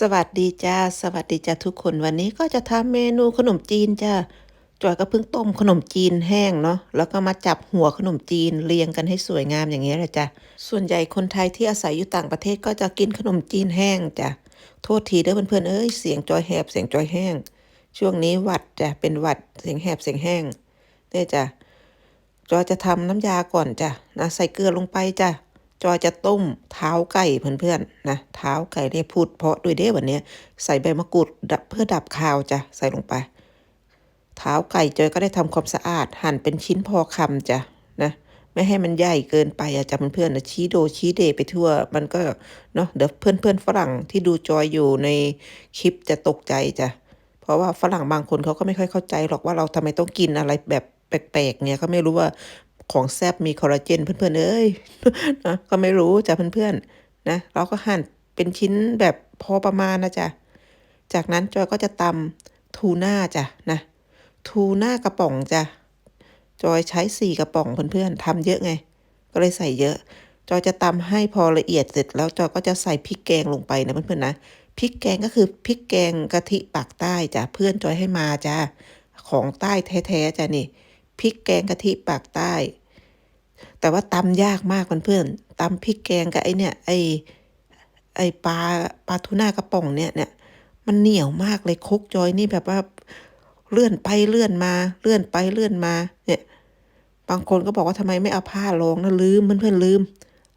สวัสดีจ้า สวัสดีจ้าทุกคนวันนี้ก็จะทำเมนูขนมจีนจ้าจอยก็เพิ่งต้มขนมจีนแห้งเนาะแล้วก็มาจับหัวขนมจีนเรียงกันให้สวยงามอย่างเงี้ยแหละจ้ะส่วนใหญ่คนไทยที่อาศัยอยู่ต่างประเทศก็จะกินขนมจีนแห้งจ้ะโทษทีเด้อเพื่อนๆเอ้ยเสียงจอยแหบเสียงจอยแห้ง ช่วงนี้หวัดจ้ะเป็นหวัดเสียงแหบเสียงแห้งเนี่ยจ้ะจอยจะทำน้ำยาก่อนจ้ะนะใส่เกลือลงไปจ้ะ จอยจะต้มเท้าไก่เพื่อนๆนะเท้าไก่เนี่ยพูดเพราะด้วยเด้วันนี้ใส่ใบมะกรูดดับเพื่อดับคาวจ้ะใส่ลงไป เท้าไก่จอยก็ได้ทำความสะอาด หั่นเป็นชิ้นพอคำจ้ะนะไม่ให้มันใหญ่เกินไปอะจ้ะเพื่อนๆนะชี้โดชี้เดไปทั่ว มันก็เนาะเดี๋ยวเพื่อนๆฝรั่งที่ดูจอยอยู่ในคลิปจะตกใจจ้ะเพราะว่าฝรั่งบางคนเขาก็ไม่ค่อยเข้าใจหรอกว่าเราทำไมต้องกินอะไรแบบ แปลกๆเนี่ยเขาไม่รู้ว่าของแซบมีคอลลาเจนเพื่อนๆเอ้ยนะก็ไม่รู้จ้ะเพื่อนๆนะเราก็หั่นเป็นชิ้นแบบพอประมาณนะจ๊ะจากนั้นจอยก็จะตำทูน่าจ้ะนะทูน่ากระป๋องจ้ะจอยใช้สี่กระป๋องเพื่อนๆทำเยอะไง ก็เลยใส่เยอะ จอยจะตำให้พอละเอียดเสร็จแล้วจอยก็จะใส่พริกแกงลงไปนะเพื่อนๆนะพริกแกงก็คือพริกแกงกะทิปากใต้จ้ะเพื่อนจอยให้มาจ้ะของใต้แท้ๆจ้ะนี่ พริกแกงกะทิปากใต้ แต่ว่าตำยากมากเพื่อนๆตำพริกแกงกับไอเนี่ยไอไอปลาปลาทูน่ากระป๋องเนี่ยเนี่ยมันเหนียวมากเลยคกจอยนี่แบบว่าเลื่อนไปเลื่อนมา เลื่อนไปเลื่อนมา เนี่ย บางคนก็บอกว่าทำไมไม่เอาผ้ารองนะลืมเพื่อนๆลืม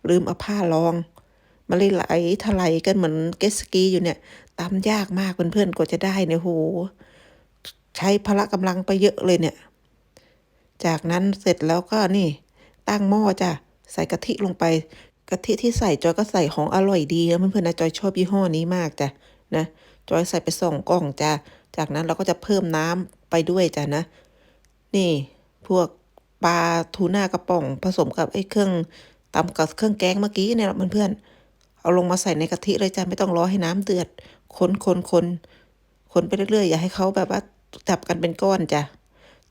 ลืมเอาผ้ารองมันเลยไหลถลายกันเหมือนเกสกีอยู่เนี่ยตำยากมากเพื่อนๆกว่าจะได้เนี่ยโห ใช้พละกำลังไปเยอะเลยเนี่ย จากนั้นเสร็จแล้วก็นี่ ตั้งหม้อจ้ะใส่กะทิลงไป กะทิที่ใส่จอยก็ใส่ของอร่อยดีนะเพื่อนๆนะจอยชอบยี่ห้อนี้มากจ้ะนะจอยใส่ไปสองกล่องจ้ะจากนั้นเราก็จะเพิ่มน้ำไปด้วยจ้ะนะ นี่ พวกปลาทูน่ากระป๋องผสมกับไอ้เครื่องตำกับเครื่องแกงเมื่อกี้เนี่ยเพื่อนๆเอาลงมาใส่ในกะทิเลยจ้ะไม่ต้องรอให้น้ำเดือดคนคนคนคนไปเรื่อยๆอย่าให้เขาแบบว่าจับกันเป็นก้อนจ้ะ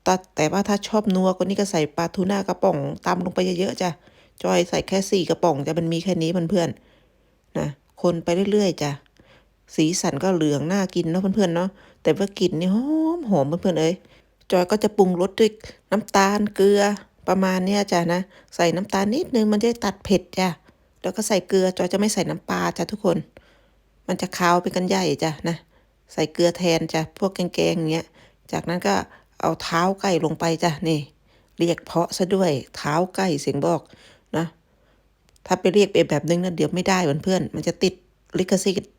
แต่แต่ว่าถ้าชอบนัวก็นี่ก็ใส่ปลาทูน่ากระป๋องตำลงไปเยอะๆจ้ะจอยใส่แค่สี่กระป๋องจะมันมีแค่นี้เพื่อนๆนะคนไปเรื่อยๆจ้ะสีสันก็เหลืองน่ากินเนาะเพื่อนๆเนาะแต่ว่ากลิ่นนี่หอมหอมเพื่อนๆเอ้ยจอยก็จะปรุงรสด้วยน้ำตาลเกลือประมาณเนี้ยจ้ะนะใส่น้ำตาลนิดนึงมันจะตัดเผ็ดจ้ะแล้วก็ใส่เกลือจอยจะไม่ใส่น้ำปลาจ้ะทุกคน มันจะคาวไปกันใหญ่จ้ะนะใส่เกลือแทนจ้ะพวกแกงๆอย่างเงี้ยจากนั้นก็ เอาเท้าไก่ลงไปจ้ะนี่เรียกเพาะซะด้วยเท้าไก่เสียงบอกนะ ถ้าไปเรียกเป็นแบบนึงนะเดี๋ยวไม่ได้เพื่อนมันจะติดลิขสิทธิ์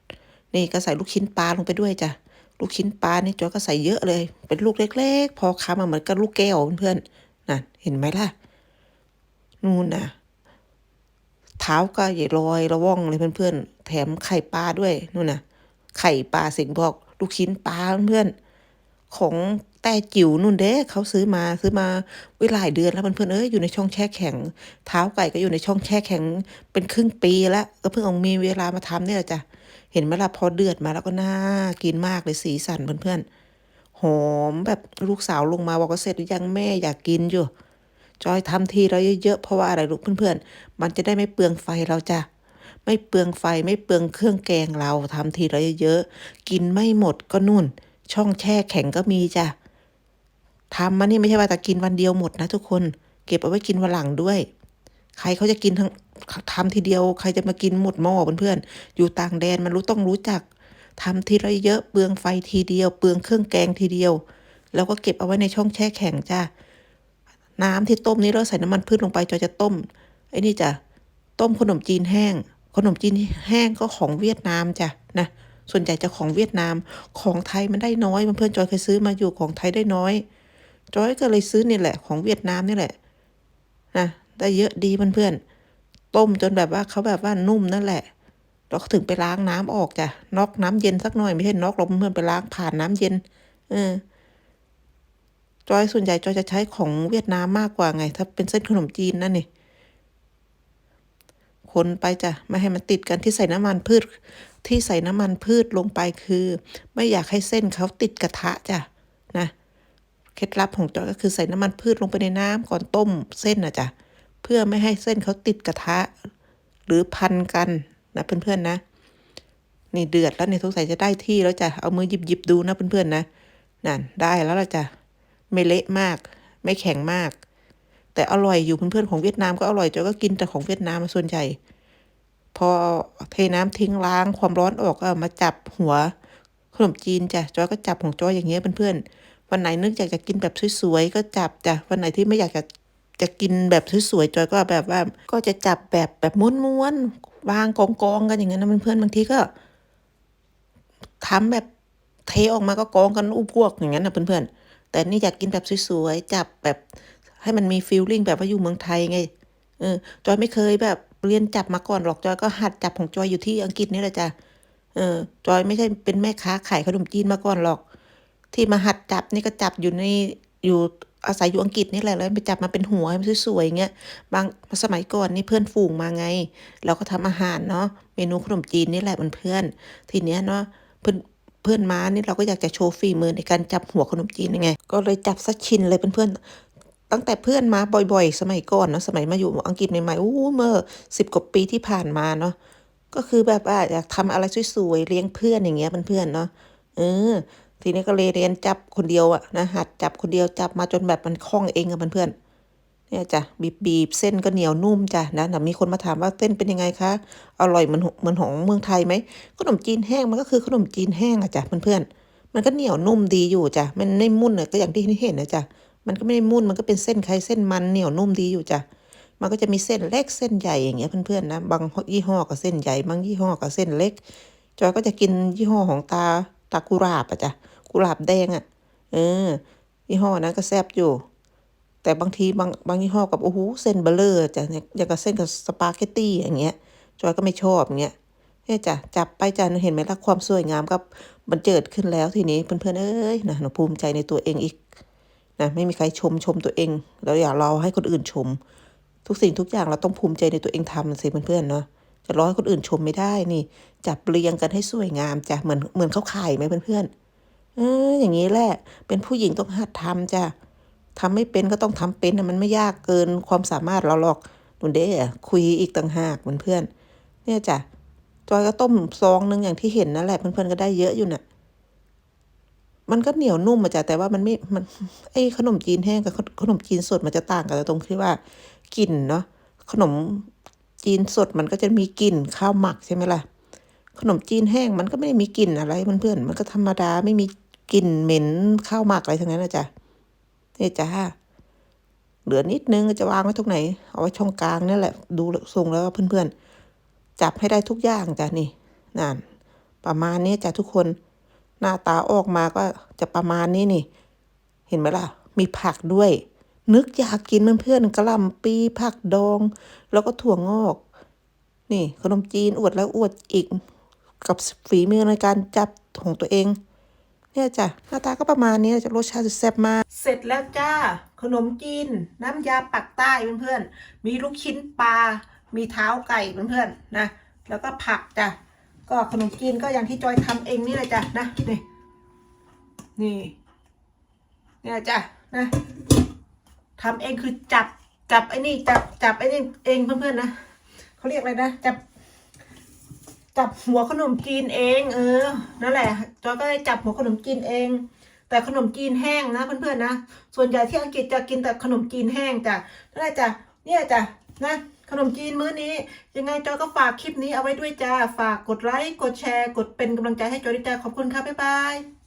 นี่ก็ใส่ลูกชิ้นปลาลงไปด้วยจ้ะลูกชิ้นปลานี่จอยก็ใส่เยอะเลย เป็นลูกเล็ก ๆ พอคำเหมือนกับลูกแก้วเพื่อนๆนั่นเห็นไหมล่ะนู่นน่ะ เท้าก็ใหญ่ลอยระว่องเลยเพื่อนๆ แถมไข่ปลาด้วยนู่นน่ะ ไข่ปลาสียงบอก ลูกชิ้นปลาเพื่อนๆของ แต่จิ๋วนู่นเด้เขาซื้อมาซื้อมาว้หลายเดือนแล้วเพื่อนๆเอ้ยอยู่ในช่องแช่แข็ง เท้าไก่ก็อยู่ในช่องแช่แข็ง เป็นครึ่งปีแล้วก็เพิ่งเอามีเวลามาทำเนี่ยจ้ะเห็นไหมล่ะพอเดือดมาแล้วก็น่ากินมากเลยสีสันเพื่อนๆหอมแบบลูกสาวลงมาบอกว่าเสร็จหรือยังแม่อยากกินอยู่ จอยทำทีเราเยอะๆเพราะว่าอะไรลูกเพื่อนๆ มันจะได้ไม่เปลืองไฟเราจ้ะไม่เปลืองไฟไม่เปลืองเครื่องแกงเราทำทีเราเยอะๆกินไม่หมดก็นู่น ช่องแช่แข็งก็มีจ้ะ ทำมานี่ไม่ใช่ว่าแต่กินวันเดียวหมดนะทุกคน เก็บเอาไว้กินวันหลังด้วย ใครเขาจะกินทั้งทำทีเดียว ใครจะมากินหมดหม้อเพื่อนๆอยู่ต่างแดนมันรู้ต้องรู้จักทำทีละเยอะเปลืองไฟทีเดียว เปลืองเครื่องแกงทีเดียว แล้วก็เก็บเอาไว้ในช่องแช่แข็งจ้ะน้ำที่ต้มนี้เราใส่น้ำมันพืชลงไปจอยจะต้มไอ้นี่จ้ะต้มขนมจีนแห้ง ขนมจีนแห้งก็ของเวียดนามจ้ะนะส่วนใหญ่จะของเวียดนามของไทยมันได้น้อยเพื่อนๆจอยเคยซื้อมาอยู่ของไทยได้น้อย จอยก็เลยซื้อนี่แหละ ของเวียดนามนี่แหละนะได้เยอะดีเพื่อนๆต้มจนแบบว่าเขาแบบว่านุ่มนั่นแหละเราถึงไปล้างน้ำออกจ้ะนอกน้ำเย็นสักหน่อยไม่ใช่นอกเราเพื่อนไปล้างผ่านน้ำเย็น เออจอยส่วนใหญ่จอยจะใช้ของเวียดนามมากกว่าไง ถ้าเป็นเส้นขนมจีนนั่นนี่คนไปจ้ะไม่ให้มันติดกันที่ใส่น้ำมันพืช ที่ใส่น้ำมันพืชลงไปคือ ไม่อยากให้เส้นเขาติดกระทะจ้ะนะ เคล็ดลับของจอยก็คือใส่น้ำมันพืชลงไปในน้ำก่อนต้มเส้นนะจ้ะเพื่อไม่ให้เส้นเขาติดกระทะ หรือพันกันนะเพื่อนๆนะ นี่เดือดแล้วเนี่ยสงสัยจะได้ที่แล้วจ้ะเอามือหยิบหยิบดูนะเพื่อนๆนะนั่นได้แล้วละจ้ะไม่เละมาก ไม่แข็งมาก แต่อร่อยอยู่เพื่อนๆของเวียดนามก็อร่อยจอยก็กินแต่ของเวียดนามมาส่วนใหญ่พอเทน้ำทิ้งล้างความร้อนออกก็เอามาจับหัวขนมจีนจ้ะจอยก็จับของจอยอย่างเงี้ยเพื่อนๆ วันไหนนึกอยากจะกินแบบสวยๆก็จับจ้ะวันไหนที่ไม่อยากจะจะกินแบบสวยๆจอยก็แบบว่า ก็จะจับแบบแบบม้วนๆวางกองๆกันอย่างเงี้ยนะเพื่อนๆบางทีก็ทำแบบเทออกมาก็กองกันอู้พวกอย่างนั้นนะเพื่อนๆแต่นี่อยากกินแบบสวยๆจับแบบให้มันมีฟีลลิ่งแบบว่าอยู่เมืองไทยไงเออจอยไม่เคยแบบเรียนจับมาก่อนหรอกจอยก็หัดจับของจอยอยู่ที่อังกฤษนี่แหละจ้ะเออจอยไม่ใช่เป็นแม่ค้าขายขนมจีนมาก่อนหรอก ที่มาหัดจับนี่ก็จับอยู่ในอยู่อาศัยอยู่อังกฤษนี่แหละแล้วไปจับมาเป็นหัวให้มันสวยๆอย่างเงี้ยบางสมัยก่อนนี่เพื่อนฝูงมาไง เราก็ทำอาหารเนาะเมนูขนมจีนนี่แหละมันเพื่อนทีเนี้ยเนาะเพื่อนเพื่อนมานี่เราก็อยากจะโชว์ฝีมือในการจับหัวขนมจีนยังไง ก็เลยจับสักชิ้นเลยเพื่อนๆตั้งแต่เพื่อนมาบ่อย ๆ สมัยก่อนเนอะสมัยมาอยู่อังกฤษใหม่ๆอู้เมื่อสิบกว่าปีที่ผ่านมาเนาะก็คือแบบว่าอยากทำอะไรสวยๆเลี้ยงเพื่อนอย่างเงี้ยเพื่อนๆเนาะเออ ทีนี้ก็เลยเรียนจับคนเดียวอะนะหัดจับคนเดียวจับมาจนแบบมันคล่องเองอะเพื่อนๆเนี่ยจ้ะบีบบีบเส้นก็เหนียวนุ่มจ้ะนะแต่มีคนมาถามว่าเส้นเป็นยังไงคะอร่อยเหมือนเหมือนของเมืองไทยไหมขนมจีนแห้งมันก็คือขนมจีนแห้งอะจ้ะเพื่อนๆมันก็เหนียวนุ่มดีอยู่จ้ะมันไม่มุ่นอะก็อย่างที่เห็นนะจ้ะมันก็ไม่ได้มุ่นมันก็เป็นเส้นไข่เส้นมันเหนียวนุ่มดีอยู่จ้ะมันก็จะมีเส้นเล็กเส้นใหญ่อย่างเงี้ยเพื่อนๆนะบางยี่ห้อก็เส้นใหญ่บางยี่ห้อก็เส้นเล็กจอยก็จะกินยี่ห้อของตา ตากุหลาบอะจ้ะกุหลาบแดงอะเออยี่ห้อนั้นก็แซ่บอยู่ แต่บางทีบางบางยี่ห้อกับโอ้โหเส้นเบลเลอร์จ้ะเนี่ยอย่างกับเส้นกับสปาเกตตี้อย่างเงี้ยจอยก็ไม่ชอบอย่างเงี้ยเนี่ยจ้ะจับไปจ้ะเห็นไหมล่ะความสวยงามก็บันเจิดขึ้นแล้วทีนี้เพื่อนๆเอ้ยนะหนูภูมิใจในตัวเองอีกนะไม่มีใครชมชมตัวเองแล้วอย่าเราให้คนอื่นชม ทุกสิ่งทุกอย่างเราต้องภูมิใจในตัวเองทำสิเพื่อนๆเนาะ จะร้อให้คนอื่นชมไม่ได้นี่ จับเรียงกันให้สวยงามจ้ะเหมือนเหมือนเขาขายไหมเพื่อนๆเอออย่างนี้แหละ เป็นผู้หญิงต้องหัดทำจ้ะทำไม่เป็นก็ต้องทำเป็นนะมันไม่ยากเกินความสามารถเราหรอกหนุนเด้คุยอีกต่างหากเหมือนเพื่อนเนี่ยจ้ะจอยก็ต้มซองหนึงอย่างที่เห็นนั่นแหละเพื่อนๆก็ได้เยอะอยู่น่ะมันก็เหนียวนุ่มอะจ้ะแต่ว่ามันไม่มันไอ้ขนมจีนแห้งกับขนมจีนสดมันจะต่างกันตรงที่ว่ากลิ่นเนาะขนม จีนสดมันก็จะมีกลิ่นข้าวหมักใช่ไหมล่ะ ขนมจีนแห้งมันก็ไม่ได้มีกลิ่นอะไรเพื่อนๆมันก็ธรรมดาไม่มีกลิ่นเหม็นข้าวหมักอะไรทั้งนั้นนะจ๊ะนี่จ้าเหลือนิดนึงจะวางไว้ตรงไหน เอาไว้ช่องกลางนี่แหละ ดูทรงแล้วเพื่อนๆ จับให้ได้ทุกอย่างจ้ะนี่นั่นประมาณนี้จ้ะทุกคนหน้าตาออกมาก็จะประมาณนี้นี่ เห็นไหมล่ะ มีผักด้วย นึกอยากกินเพื่อนๆกระลำปีผักดอง แล้วก็ถั่วงอก นี่ขนมจีนอวดแล้วอวดอีก กับฝีมือในการจับของตัวเอง เนี่ยจ้ะหน้าตาก็ประมาณนี้จะรสชาติแซ่บมากเสร็จแล้วจ้า ขนมจีน น้ำยาปักใต้เพื่อนๆมีลูกชิ้นปลา มีเท้าไก่เพื่อนๆนะแล้วก็ผักจ้ะก็ขนมจีนก็อย่างที่จอยทำเองนี่เลยจ้ะนะนี่นี่เนี่ยจ้ะนะ ทำเองคือจับจับไอ้นี่จับจับไอ้นี่เองเพื่อนๆนะเขาเรียกอะไรนะจับ จับหัวขนมจีนเอง เออนั่นแหละจอยก็ได้จับหัวขนมจีนเอง แต่ขนมจีนแห้งนะเพื่อนๆนะส่วนใหญ่ที่อังกฤษจะกินแต่ขนมจีนแห้งจ้ะนั่นแหละจ้ะเนี่ยจ้ะนะขนมจีนมื้อนี้ ยังไงจอยก็ฝากคลิปนี้เอาไว้ด้วยจ้าฝากกดไลค์กดแชร์ กดเป็นกำลังใจให้จอยด้วยจ้าขอบคุณค่ะบ๊ายบาย